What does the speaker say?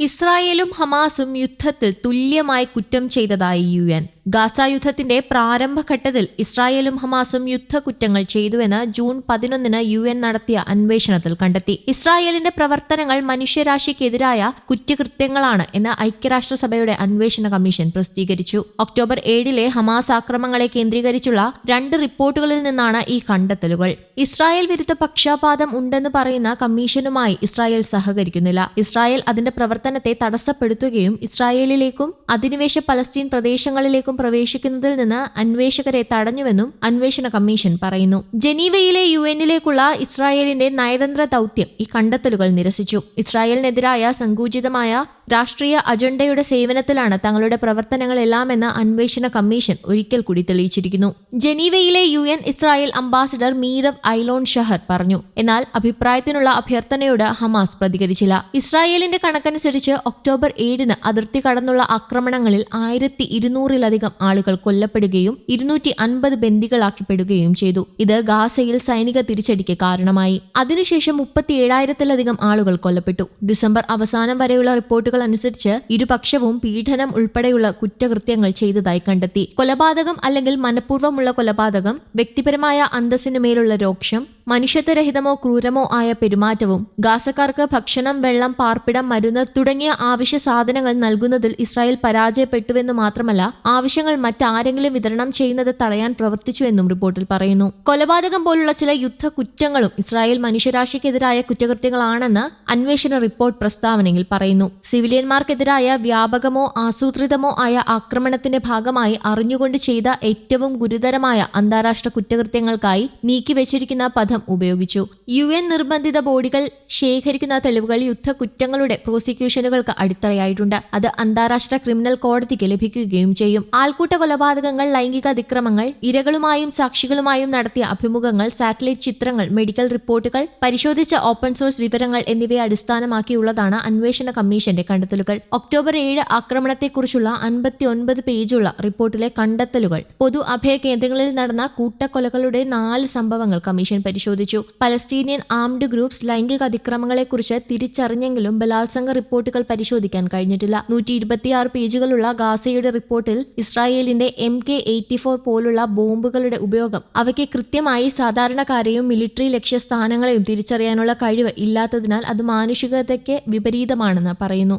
ഇസ്രായേലും ഹമാസും യുദ്ധത്തിൽ തുല്യമായി കുറ്റം ചെയ്തതായി യു എൻ. ഗാസ യുദ്ധത്തിന്റെ പ്രാരംഭഘട്ടത്തിൽ ഇസ്രായേലും ഹമാസും യുദ്ധകുറ്റങ്ങൾ ചെയ്തുവെന്ന് ജൂൺ പതിനൊന്നിന് യു എൻ നടത്തിയ അന്വേഷണത്തിൽ കണ്ടെത്തി. ഇസ്രായേലിന്റെ പ്രവർത്തനങ്ങൾ മനുഷ്യരാശിക്കെതിരായ കുറ്റകൃത്യങ്ങളാണ് എന്ന് ഐക്യരാഷ്ട്രസഭയുടെ അന്വേഷണ കമ്മീഷൻ പ്രസിദ്ധീകരിച്ചു. ഒക്ടോബർ ഏഴിലെ ഹമാസ് ആക്രമങ്ങളെ കേന്ദ്രീകരിച്ചുള്ള രണ്ട് റിപ്പോർട്ടുകളിൽ നിന്നാണ് ഈ കണ്ടെത്തലുകൾ. ഇസ്രായേൽ വിരുദ്ധ പക്ഷപാതം ഉണ്ടെന്ന് പറയുന്ന കമ്മീഷനുമായി ഇസ്രായേൽ സഹകരിക്കുന്നില്ല. ഇസ്രായേൽ അതിന്റെ പ്രവർത്തനത്തെ തടസ്സപ്പെടുത്തുകയും ഇസ്രായേലിലേക്കും അധിനിവേശ പലസ്തീൻ പ്രദേശങ്ങളിലേക്കും പ്രവേശിക്കുന്നതിൽ നിന്ന് അന്വേഷകരെ തടഞ്ഞുവെന്നും അന്വേഷണ കമ്മീഷൻ പറയുന്നു. ജനീവയിലെ യു എന്നിലേക്കുള്ള ഇസ്രായേലിന്റെ നയതന്ത്ര ദൗത്യം ഈ കണ്ടെത്തലുകൾ നിരസിച്ചു. ഇസ്രായേലിനെതിരായ സങ്കൂചിതമായ രാഷ്ട്രീയ അജണ്ടയുടെ സേവനത്തിലാണ് തങ്ങളുടെ പ്രവർത്തനങ്ങളെല്ലാമെന്ന് അന്വേഷണ കമ്മീഷൻ ഒരിക്കൽ കൂടി തെളിയിച്ചിരിക്കുന്നു. ജനീവയിലെ U N Israel ambassador Meirav Eilon Shahar പറഞ്ഞു. എന്നാൽ അഭിപ്രായത്തിനുള്ള അഭ്യർത്ഥനയോട് ഹമാസ് പ്രതികരിച്ചില്ല. ഇസ്രായേലിന്റെ കണക്കനുസരിച്ച് ഒക്ടോബർ ഏഴിന് അതിർത്തി കടന്നുള്ള ആക്രമണങ്ങളിൽ ആയിരത്തി ഇരുന്നൂറിലധികം ആളുകൾ കൊല്ലപ്പെടുകയും ഇരുന്നൂറ്റി അൻപത് ബന്ദികളാക്കിപ്പെടുകയും ചെയ്തു. ഇത് ഗാസയിൽ സൈനിക തിരിച്ചടിക്ക് കാരണമായി. അതിനുശേഷം മുപ്പത്തിയേഴായിരത്തിലധികം ആളുകൾ കൊല്ലപ്പെട്ടു. ഡിസംബർ അവസാനം വരെയുള്ള റിപ്പോർട്ടുകൾ അനുസരിച്ച് ഇരുപക്ഷവും പീഡനം ഉൾപ്പെടെയുള്ള കുറ്റകൃത്യങ്ങൾ ചെയ്തതായി കണ്ടെത്തി. കൊലപാതകം അല്ലെങ്കിൽ മനഃപൂർവമുള്ള കൊലപാതകം വ്യക്തിപരമായ അന്തസ്സിനു മേലുള്ള രോക്ഷം മനുഷ്യത്വരഹിതമോ ക്രൂരമോ ആയ പെരുമാറ്റവും ഗാസക്കാർക്ക് ഭക്ഷണം വെള്ളം പാർപ്പിടം മരുന്ന് തുടങ്ങിയ ആവശ്യ സാധനങ്ങൾ നൽകുന്നതിൽ ഇസ്രായേൽ പരാജയപ്പെട്ടുവെന്നു മാത്രമല്ല ആവശ്യങ്ങൾ മറ്റാരെങ്കിലും വിതരണം ചെയ്യുന്നത് തടയാൻ പ്രവർത്തിച്ചുവെന്നും റിപ്പോർട്ടിൽ പറയുന്നു. കൊലപാതകം പോലുള്ള ചില യുദ്ധ കുറ്റങ്ങളും ഇസ്രായേൽ മനുഷ്യരാശിക്കെതിരായ കുറ്റകൃത്യങ്ങളാണെന്ന് അന്വേഷണ റിപ്പോർട്ട് പ്രസ്താവനയിൽ പറയുന്നു. സിവിലിയന്മാർക്കെതിരായ വ്യാപകമോ ആസൂത്രിതമോ ആയ ആക്രമണത്തിന്റെ ഭാഗമായി അറിഞ്ഞുകൊണ്ട് ചെയ്ത ഏറ്റവും ഗുരുതരമായ അന്താരാഷ്ട്ര കുറ്റകൃത്യങ്ങൾക്കായി നീക്കിവെച്ചിരിക്കുന്ന പദം ഉപയോഗിച്ചു. യു എൻ നിർബന്ധിത ബോഡികൾ ശേഖരിക്കുന്ന തെളിവുകൾ യുദ്ധ കുറ്റങ്ങളുടെ പ്രോസിക്യൂഷനുകൾക്ക് അടിത്തറയായിട്ടുണ്ട്. അത് അന്താരാഷ്ട്ര ക്രിമിനൽ കോടതിക്ക് ലഭിക്കുകയും ചെയ്യും. ആൾക്കൂട്ട കൊലപാതകങ്ങൾ ലൈംഗിക അതിക്രമങ്ങൾ ഇരകളുമായും സാക്ഷികളുമായും നടത്തിയ അഭിമുഖങ്ങൾ സാറ്റലൈറ്റ് ചിത്രങ്ങൾ മെഡിക്കൽ റിപ്പോർട്ടുകൾ പരിശോധിച്ച ഓപ്പൺ സോഴ്സ് വിവരങ്ങൾ എന്നിവയെ അടിസ്ഥാനമാക്കിയുള്ളതാണ് അന്വേഷണ കമ്മീഷന്റെ കണ്ടെത്തലുകൾ. ഒക്ടോബർ ഏഴ് ആക്രമണത്തെക്കുറിച്ചുള്ള അൻപത്തി ഒൻപത് പേജുള്ള റിപ്പോർട്ടിലെ കണ്ടെത്തലുകൾ. പൊതു അഭയ കേന്ദ്രങ്ങളിൽ നടന്ന കൂട്ടക്കൊലകളുടെ നാല് സംഭവങ്ങൾ കമ്മീഷൻ പരിശോധിച്ചു. പലസ്തീനിയൻ ആംഡ് ഗ്രൂപ്പ്സ് ലൈംഗിക അതിക്രമങ്ങളെക്കുറിച്ച് തിരിച്ചറിഞ്ഞെങ്കിലും ബലാത്സംഗ റിപ്പോർട്ടുകൾ പരിശോധിക്കാൻ കഴിഞ്ഞിട്ടില്ല. നൂറ്റി പേജുകളുള്ള ഗാസയുടെ റിപ്പോർട്ടിൽ ഇസ്രായേലിന്റെ എം കെ എയ്റ്റി ഫോർ പോലുള്ള ബോംബുകളുടെ ഉപയോഗം അവയ്ക്ക് കൃത്യമായി സാധാരണക്കാരെയും മിലിറ്ററി ലക്ഷ്യസ്ഥാനങ്ങളെയും തിരിച്ചറിയാനുള്ള കഴിവ് ഇല്ലാത്തതിനാൽ അത് മാനുഷികതയ്ക്ക് വിപരീതമാണെന്ന് പറയുന്നു.